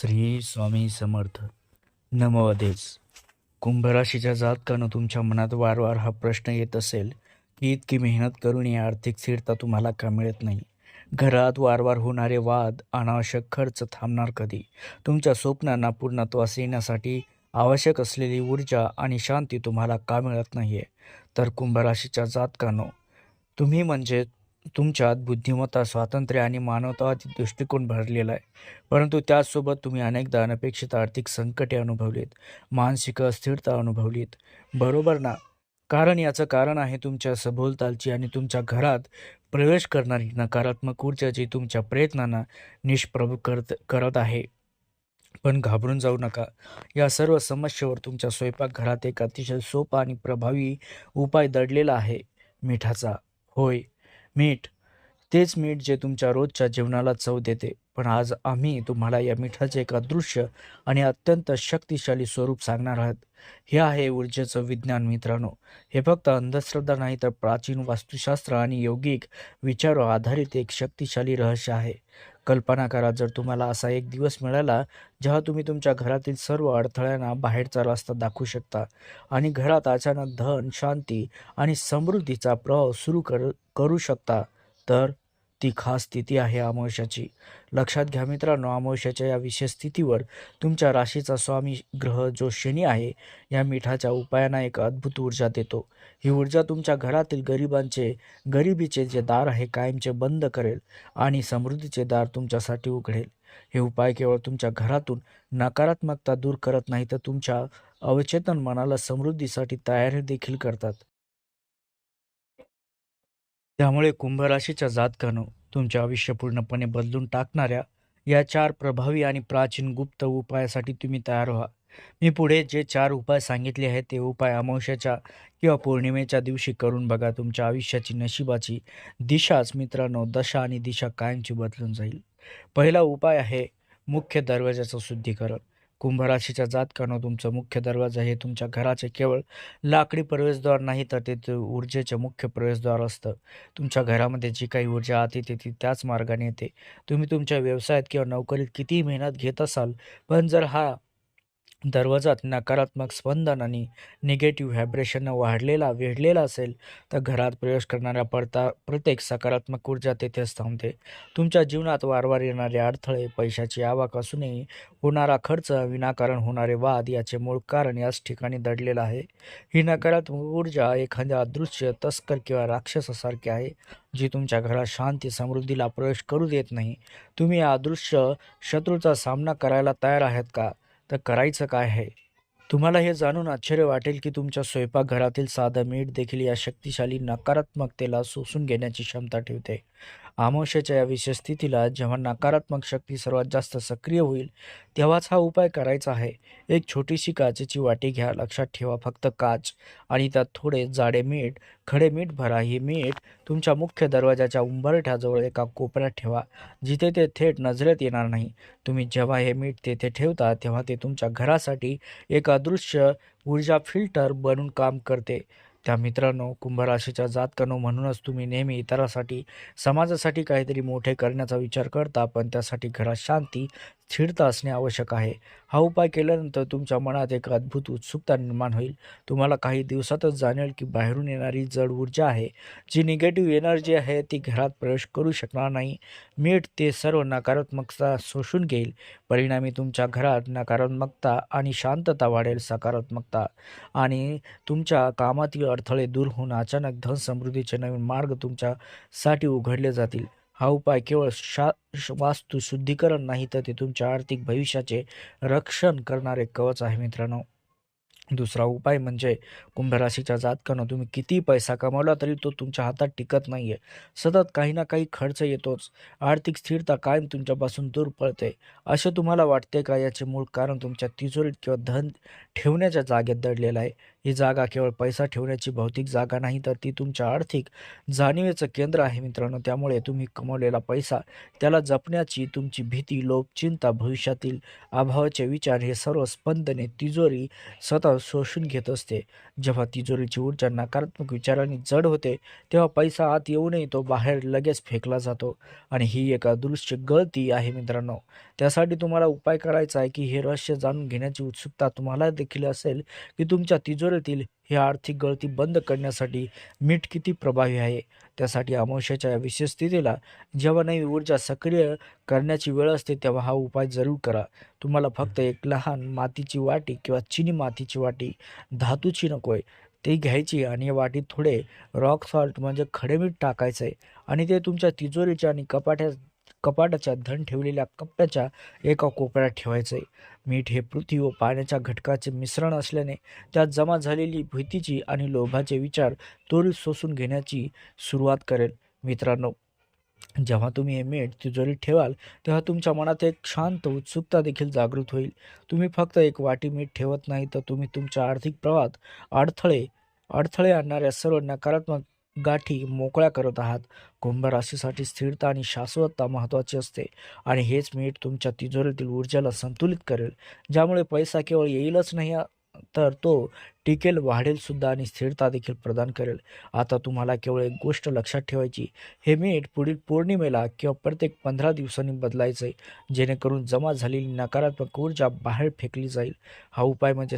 श्री स्वामी समर्थ. नमोदेश कुंभराशीच्या जातकानं तुमच्या मनात वारंवार हा प्रश्न येत असेल की इतकी मेहनत करून ही आर्थिक स्थिरता तुम्हाला का मिळत नाही? घरात वारंवार होणारे वाद अनावश्यक खर्च थांबणार कधी? तुमच्या स्वप्नांना पूर्णत्वास येण्यासाठी आवश्यक असलेली ऊर्जा आणि शांती तुम्हाला का मिळत नाही आहे तर कुंभराशीच्या जातकानो तुम्ही म्हणजे तुमच्यात बुद्धिमत्ता स्वातंत्र्य आणि मानवतावादी दृष्टिकोन भरलेला आहे. परंतु त्याचसोबत तुम्ही अनेकदा अनपेक्षित आर्थिक संकटे अनुभवलीत मानसिक अस्थिरता अनुभवलीत. बरोबर ना? कारण याचं कारण आहे तुमच्या सभोवतालची आणि तुमच्या घरात प्रवेश करणारी नकारात्मक ऊर्जा जी तुमच्या प्रयत्नांना निष्प्रभ करत करत आहे. पण घाबरून जाऊ नका. या सर्व समस्येवर तुमच्या स्वयंपाकघरात एक अतिशय सोपा आणि प्रभावी उपाय दडलेला आहे मिठाचा. होय. मीठ. तेच मीठ जे तुमच्या रोजच्या जीवनाला चव देते. पण आज आम्ही तुम्हाला या मिठाचे एक अदृश्य आणि अत्यंत शक्तिशाली स्वरूप सांगणार आहात. हे आहे ऊर्जेचं विज्ञान मित्रांनो. हे फक्त अंधश्रद्धा नाही तर प्राचीन वास्तुशास्त्र आणि यौगिक विचारावर आधारित एक शक्तिशाली रहस्य आहे. कल्पना करा जर तुम्हाला असा एक दिवस मिळाला जेव्हा तुम्ही तुमच्या घरातील सर्व अडथळ्यांना बाहेरचा रस्ता दाखवू शकता आणि घरात अचानक धन शांती आणि समृद्धीचा प्रवाह सुरू कर करू शकता तर ती खास स्थिती आहे अमावश्याची लक्षात घ्या मित्रांनो अमावश्याच्या या विशेष स्थितीवर तुमच्या राशीचा स्वामी ग्रह जो शनी आहे या मिठाच्या उपायांना एक अद्भुत ऊर्जा देतो. ही ऊर्जा तुमच्या घरातील गरिबांचे गरिबीचे जे दार आहे कायमचे बंद करेल आणि समृद्धीचे दार तुमच्यासाठी उघडेल. हे उपाय केवळ तुमच्या घरातून नकारात्मकता दूर करत नाही तर तुमच्या अवचेतन मनाला समृद्धीसाठी तयारी देखील करतात. त्यामुळे कुंभराशीच्या जातकानं तुमचे आयुष्य पूर्णपणे बदलून टाकणाऱ्या या चार प्रभावी आणि प्राचीन गुप्त उपायासाठी तुम्ही तयार व्हा. मी पुढे जे चार उपाय सांगितले आहेत ते उपाय अमावश्याच्या किंवा पौर्णिमेच्या दिवशी करून बघा. तुमच्या आयुष्याची नशिबाची दिशाच मित्रांनो दशा आणि दिशा कायमची बदलून जाईल. पहिला उपाय आहे मुख्य दरवाजाचं शुद्धीकरण. कुंभराशीच्या जातकानं तुमचं मुख्य दरवाजा हे तुमच्या घराचे केवळ लाकडी प्रवेशद्वार नाही तर ते ऊर्जेचे मुख्य प्रवेशद्वार असतं. तुमच्या घरामध्ये जी काही ऊर्जा आत ते ती त्याच मार्गाने येते. तुम्ही तुमच्या व्यवसायात किंवा नोकरीत कितीही मेहनत घेत असाल पण जर हा दरवाजात नकारात्मक स्पंदन आणि निगेटिव्ह व्हायब्रेशन वाढलेला वेढलेला असेल तर घरात प्रवेश करणाऱ्या पडता प्रत्येक सकारात्मक ऊर्जा तेथेच थांबते. तुमच्या जीवनात वारंवार येणारे अडथळे पैशाची आवक असूनही होणारा खर्च विनाकारण होणारे वाद याचे मूळ कारण याच ठिकाणी दडलेलं आहे. ही नकारात्मक ऊर्जा एखाद्या अदृश्य तस्कर किंवा राक्षसासारखी आहे जी तुमच्या घरात शांती समृद्धीला प्रवेश करू देत नाही. तुम्ही या अदृश्य शत्रूचा सामना करायला तयार आहात का? तर करायचं काय आहे? तुम्हाला हे जाणून आश्चर्य वाटेल की तुमच्या स्वयंपाकघरातील साधं मीठ देखील या शक्तिशाली नकारात्मकतेला सोसून घेण्याची क्षमता ठेवते. अमावस्याच्या या विशेष स्थितीला जेव्हा नकारात्मक शक्ती सर्वात जास्त सक्रिय होईल तेव्हाच हा उपाय करायचा आहे. एक छोटीशी काचेची वाटी घ्या लक्षात ठेवा फक्त काच आणि त्यात थोडे जाडे मीठ खडे मीठ भरा. हे मीठ तुमच्या मुख्य दरवाजाच्या उंबरठ्याजवळ एका कोपऱ्यात ठेवा जिथे ते थेट नजरेत येणार नाही. तुम्ही जेव्हा हे मीठ तेथे ठेवता तेव्हा ते तुमच्या घरासाठी एक अदृश्य ऊर्जा फिल्टर बनून काम करते. त्या मित्रांनो कुंभराशीच्या जातकानो म्हणूनच तुम्ही नेहमी इतरांसाठी समाजासाठी काहीतरी मोठे करण्याचा विचार करता पण त्यासाठी घरात शांती स्थिरता असणे आवश्यक आहे. हा उपाय केल्यानंतर तुमच्या मनात एक अद्भुत उत्सुकता निर्माण होईल. तुम्हाला काही दिवसातच जाणेल की बाहेरून येणारी जड ऊर्जा आहे. जी निगेटिव्ह एनर्जी आहे ती घरात प्रवेश करू शकणार नाही. मीठ ते सर्व नकारात्मकता शोषून घेईल. परिणामी तुमच्या घरात नकारात्मकता आणि शांतता वाढेल सकारात्मकता. आणि तुमच्या कामातील अडथळे दूर होऊन अचानक धन समृद्धीचे नवीन मार्ग तुमच्यासाठी उघडले जातील. हा उपाय केवळ शा श- वास्तू शुद्धीकरण नाही तर ते तुमच्या आर्थिक भविष्याचे रक्षण करणारे कवच आहे मित्रांनो. दुसरा उपाय म्हणजे कुंभराशीच्या जातकानं तुम्ही किती पैसा कमावला तरी तो तुमच्या हातात टिकत नाही आहे सतत काही ना काही खर्च येतोच. आर्थिक स्थिरता कायम तुमच्यापासून दूर पळते. असे तुम्हाला वाटते का? याचे मूळ कारण तुमच्या तिजोरीत किंवा धन ठेवण्याच्या जागेत दडलेलं आहे. ही जागा केवळ पैसा ठेवण्याची भौतिक जागा नाही तर ती तुमच्या आर्थिक जाणीवेचं केंद्र आहे मित्रांनो. त्यामुळे तुम्ही कमवलेला पैसा त्याला जपण्याची तुमची भीती लोभ चिंता भविष्यातील अभावाचे विचार हे सर्व स्पंदने तिजोरी स्वतः शोषून घेत असते. जेव्हा तिजोरीची ऊर्जा नकारात्मक विचारांनी जड होते तेव्हा पैसा आत येऊनही तो बाहेर लगेच फेकला जातो. आणि ही एक अदृश्य गळती आहे मित्रांनो. त्यासाठी तुम्हाला उपाय करायचा आहे की हे रहस्य जाणून घेण्याची उत्सुकता तुम्हाला देखील असेल की तुमच्या तिजोरी तिजोरीतील ही आर्थिक गळती बंद करण्यासाठी मीठ किती प्रभावी आहे? त्यासाठी अमावश्याच्या या विशेष स्थितीला जेव्हा नवी ऊर्जा सक्रिय करण्याची वेळ असते तेव्हा हा उपाय जरूर करा. तुम्हाला फक्त एक लहान मातीची वाटी किंवा चिनी मातीची वाटी धातूची नकोय. ती घ्यायची आणि वाटीत थोडे रॉक सॉल्ट म्हणजे खडे मीठ टाकायचं आहे आणि ते तुमच्या तिजोरीच्या आणि कपाट्या कपाटाच्या धन ठेवलेल्या कप्प्याच्या एका कोपऱ्यात ठेवायचं. आहे मीठ हे पृथ्वी व पाण्याच्या घटकाचे मिश्रण असल्याने त्यात जमा झालेली भीतीची आणि लोभाचे विचार त्वरित सोसून घेण्याची सुरुवात करेल. मित्रांनो जेव्हा तुम्ही हे मीठ तिजोरीत ठेवाल तेव्हा तुमच्या मनात एक शांत उत्सुकता देखील जागृत होईल. तुम्ही फक्त एक वाटी मीठ ठेवत नाही तर तुम्ही तुमच्या आर्थिक प्रवाहात अडथळे अडथळे आणणाऱ्या सर्व नकारात्मक गाठी मोकळ्या करत आहात. कुंभ राशीसाठी स्थिरता आणि शाश्वतता महत्त्वाची असते आणि हेच मीठ तुमच्या तिजोरीतील ऊर्जेला संतुलित करेल. ज्यामुळे पैसा केवळ येईलच नाही तर तो टिकेल वाढेल सुद्धा आणि स्थिरता देखील प्रदान करेल. आता तुम्हाला केवळ एक गोष्ट लक्षात ठेवायची हे मीठ पुढील पौर्णिमेला किंवा प्रत्येक पंधरा दिवसांनी बदलायचं आहे जेणेकरून जमा झालेली नकारात्मक ऊर्जा बाहेर फेकली जाईल. हा उपाय म्हणजे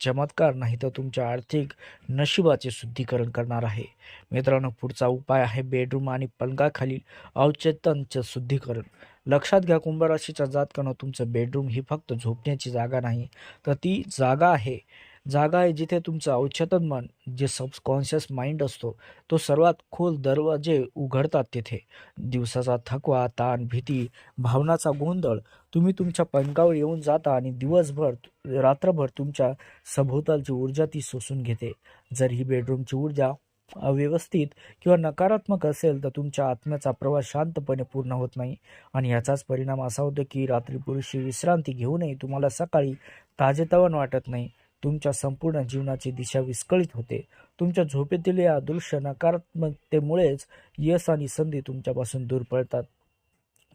चमत्कार नाही तर तुमच्या आर्थिक नशिबाचे शुद्धीकरण करणार आहे. मित्रांनो पुढचा उपाय आहे बेडरूम आणि पलंगाखालील अवचेतनचं शुद्धीकरण. लक्षात घ्या कुंभराशीच्या जातकानं तुमचं बेडरूम ही फक्त झोपण्याची जागा नाही तर ती जागा आहे जागा आहे जिथे तुमचं अवचेतन मन जे सबकॉन्शियस माइंड असतो तो सर्वात खोल दरवाजे उघडतात तिथे. दिवसाचा थकवा ताण भीती भावनाचा गोंधळ तुम्ही तुमच्या पंखावर येऊन जाता आणि दिवसभर रात्रभर तुमच्या सभोवतालची ऊर्जा ती शोषून घेते. जर ही बेडरूमची ऊर्जा अव्यवस्थित किंवा नकारात्मक असेल तर तुमच्या आत्म्याचा प्रवास शांतपणे पूर्ण होत नाही. आणि याचाच परिणाम असा होतो की रात्री पुरेशी विश्रांती घेऊनही तुम्हाला सकाळी ताजेतवान वाटत नाही. तुमच्या संपूर्ण जीवनाची दिशा विस्कळीत होते. तुमच्या झोपेतील या दृश्य नकारात्मकतेमुळेच यश आणि संधी तुमच्यापासून दूर पळतात.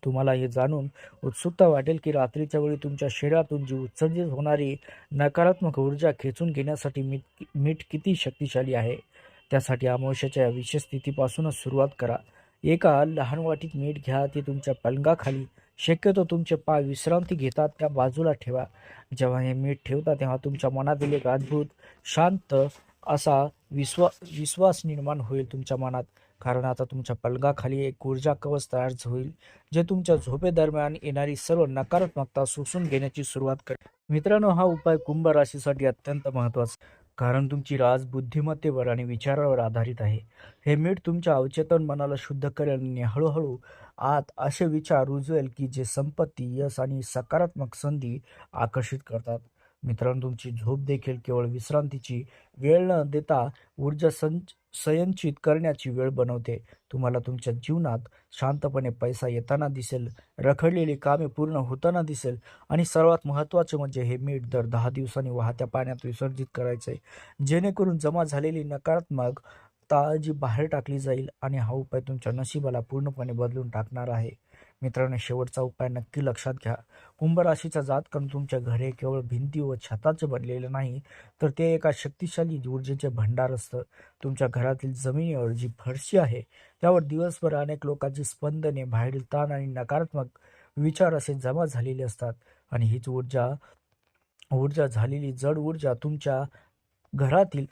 तुम्हाला हे जाणून उत्सुकता वाटेल की रात्रीच्या वेळी तुमच्या शरीरातून जी उत्सर्जित होणारी नकारात्मक ऊर्जा खेचून घेण्यासाठी मीठ मीठ किती शक्तिशाली आहे त्यासाठी अमावश्याच्या विशेष स्थितीपासूनच सुरुवात करा. एका लहान वाटीत मीठ घ्या ती तुमच्या पलंगाखाली शक्यतो तुमचे पाय विश्रांती घेतात त्या बाजूला ठेवा. जेव्हा हे मीठ ठेवता तेव्हा तुमच्या मनातील एक अद्भुत शांत असा विश्वा विश्वास निर्माण होईल तुमच्या मनात. कारण आता तुमच्या पलगाखाली एक ऊर्जा कवच तयार होईल जे तुमच्या झोपेदरम्यान येणारी सर्व नकारात्मकता सोसून घेण्याची सुरुवात करेल. मित्रांनो हा उपाय कुंभ राशीसाठी अत्यंत महत्त्वाचा कारण तुमची राज बुद्धिमत्तेवर आणि विचारावर आधारित आहे. हे मीठ तुमच्या अवचेतन मनाला शुद्ध करेल आणि हळूहळू आत असे विचार रुजवेल की जे संपत्ती यश आणि सकारात्मक संधी आकर्षित करतात. मित्रांनो तुमची झोप देखील केवळ विश्रांतीची वेळ न देता ऊर्जा संच संयंचित करण्याची वेळ बनवते. तुम्हाला तुमच्या जीवनात शांतपणे पैसा येताना दिसेल रखडलेली कामे पूर्ण होताना दिसेल आणि सर्वात महत्त्वाचे म्हणजे हे मीठ दर दहा दिवसांनी वाहत्या पाण्यात विसर्जित करायचे जेणेकरून जमा झालेली नकारात्मक ताळजी बाहेर टाकली जाईल आणि हा उपाय तुमच्या नशिबाला पूर्णपणे बदलून टाकणार आहे. मित्रांनो शेवटचा उपाय नक्की लक्षात घ्या. कुंभ राशीचा जातकण तुमच्या घरे केवळ भिंती व छताचे बनलेले नाही तर ते एका शक्तिशाली ऊर्जेचे भंडार असतं. तुमच्या घरातील जमिनीवर जी फरशी आहे. त्यावर दिवसभर अनेक लोकांची स्पंदने बाहेरील ताण आणि नकारात्मक विचार असे जमा झालेले असतात. आणि हीच ऊर्जा ऊर्जा झालेली जड ऊर्जा तुमच्या घरातील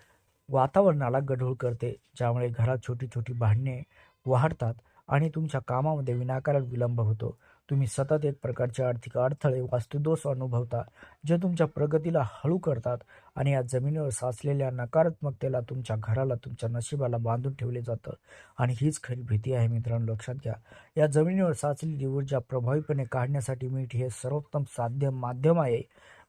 वातावरणाला गढूळ करते ज्यामुळे घरात छोटी छोटी भांडणे वाढतात. आणि तुमच्या कामामध्ये विनाकारण विलंब होतो. तुम्ही सतत एक प्रकारचे आर्थिक अडथळे वास्तुदोष अनुभवता जे तुमच्या प्रगतीला हळू करतात आणि या जमिनीवर साचलेल्या नकारात्मकतेला तुमच्या घराला तुमच्या नशिबाला बांधून ठेवले जातं. आणि हीच खरी भीती आहे मित्रांनो लक्षात घ्या. या जमिनीवर साचलेली ऊर्जा प्रभावीपणे काढण्यासाठी मीठ हे सर्वोत्तम साध्य माध्यम आहे.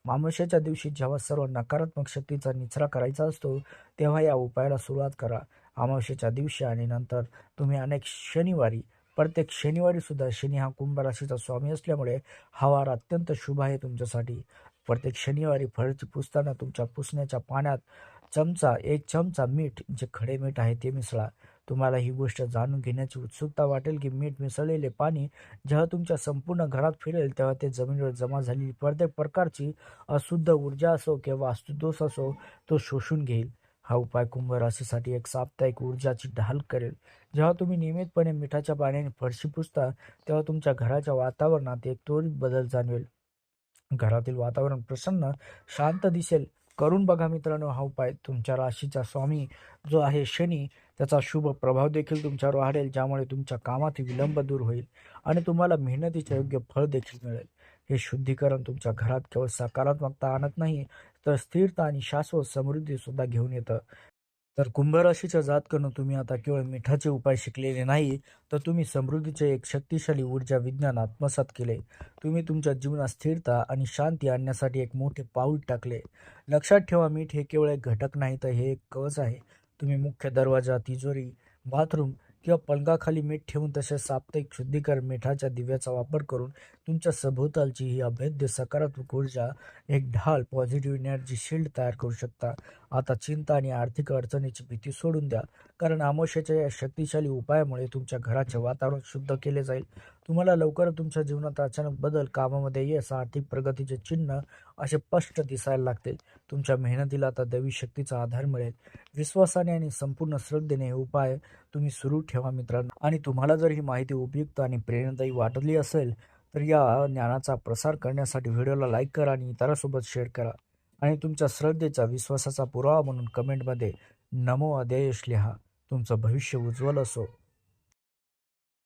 मामोशाच्या दिवशी जेव्हा सर्व नकारात्मक शक्तीचा निचरा करायचा असतो तेव्हा या उपायाला सुरुवात करा. अमावस्येच्या दिवशी आणि नंतर तुम्ही अनेक शनिवारी प्रत्येक शनिवारीसुद्धा शनी हा कुंभ राशीचा स्वामी असल्यामुळे हा वार अत्यंत शुभ आहे तुमच्यासाठी. प्रत्येक शनिवारी फळची पुसताना तुमच्या पुसण्याच्या पाण्यात चमचा एक चमचा मीठ जे खडे मीठ आहे ते मिसळा. तुम्हाला ही गोष्ट जाणून घेण्याची उत्सुकता वाटेल की मीठ मिसळलेले पाणी जेव्हा तुमच्या संपूर्ण घरात फिरेल तेव्हा ते जमिनीवर जमा झालेली प्रत्येक प्रकारची अशुद्ध ऊर्जा असो किंवा वास्तुदोष असो तो शोषून घेईल. हा उपाय कुंभ राशीसाठी एक साप्ताहिक ऊर्जाची ढाल करेल. जेव्हा तुम्ही नियमितपणे मिठाच्या पाण्याने फरशी पुसता तेव्हा तुमच्या घराच्या वातावरणात एक त्वरित बदल जाणवेल. घरातील वातावरण प्रसन्न शांत दिसेल. करून बघा मित्रांनो हा उपाय तुमच्या राशीचा स्वामी जो आहे शनी त्याचा शुभ प्रभाव देखील तुमच्यावर वाढेल ज्यामुळे तुमच्या कामात विलंब दूर होईल आणि तुम्हाला मेहनतीचे योग्य फळ देखील मिळेल. हे शुद्धीकरण तुमच्या घरात केवळ सकारात्मकता आणत नाही तर स्थिरता आणि शाश्वत समृद्धी सुद्धा घेऊन येतं. तर कुंभ राशीच्या जातकनं तुम्ही आता केवळ मिठाचे उपाय शिकलेले नाही तर तुम्ही समृद्धीचे एक शक्तिशाली ऊर्जा विज्ञान आत्मसात केले. तुम्ही तुमच्या जीवनात स्थिरता आणि शांती आणण्यासाठी एक मोठे पाऊल टाकले. लक्षात ठेवा मीठ हे केवळ एक घटक नाही तर हे एक कवच आहे. तुम्ही मुख्य दरवाजा तिजोरी बाथरूम किंवा पलंगाखाली मीठ ठेवून तसेच साप्ताहिक शुद्धीकरण मिठाच्या दिव्याचा वापर करून तुमच्या सभोवतालची ही अभेद्य सकारात्मक ऊर्जा एक ढाल पॉझिटिव्ह एनर्जी शिल्ड तयार करू शकता. आता चिंता आणि आर्थिक अडचणीची भीती सोडून द्या. कारण आमोशाच्या या शक्तिशाली उपायामुळे तुमच्या घराचे वातावरण शुद्ध केले जाईल. तुम्हाला लवकर तुमच्या जीवनात अचानक बदल कामामध्ये यश आर्थिक प्रगतीचे चिन्ह असे स्पष्ट दिसायला लागतील तुमच्या मेहनतीला आता दैवी शक्तीचा आधार मिळेल. विश्वासाने आणि संपूर्ण श्रद्धेने हे उपाय तुम्ही सुरू ठेवा मित्रांनो. आणि तुम्हाला जर ही माहिती उपयुक्त आणि प्रेरणादायी वाटली असेल तर या ज्ञानाचा प्रसार करण्यासाठी व्हिडिओला लाईक करा आणि इतरांसोबत शेअर करा. आणि तुमच्या श्रद्धेचा विश्वासाचा पुरावा म्हणून कमेंटमध्ये नमो अध्ययश लिहा. तुमचं भविष्य उज्ज्वल असो.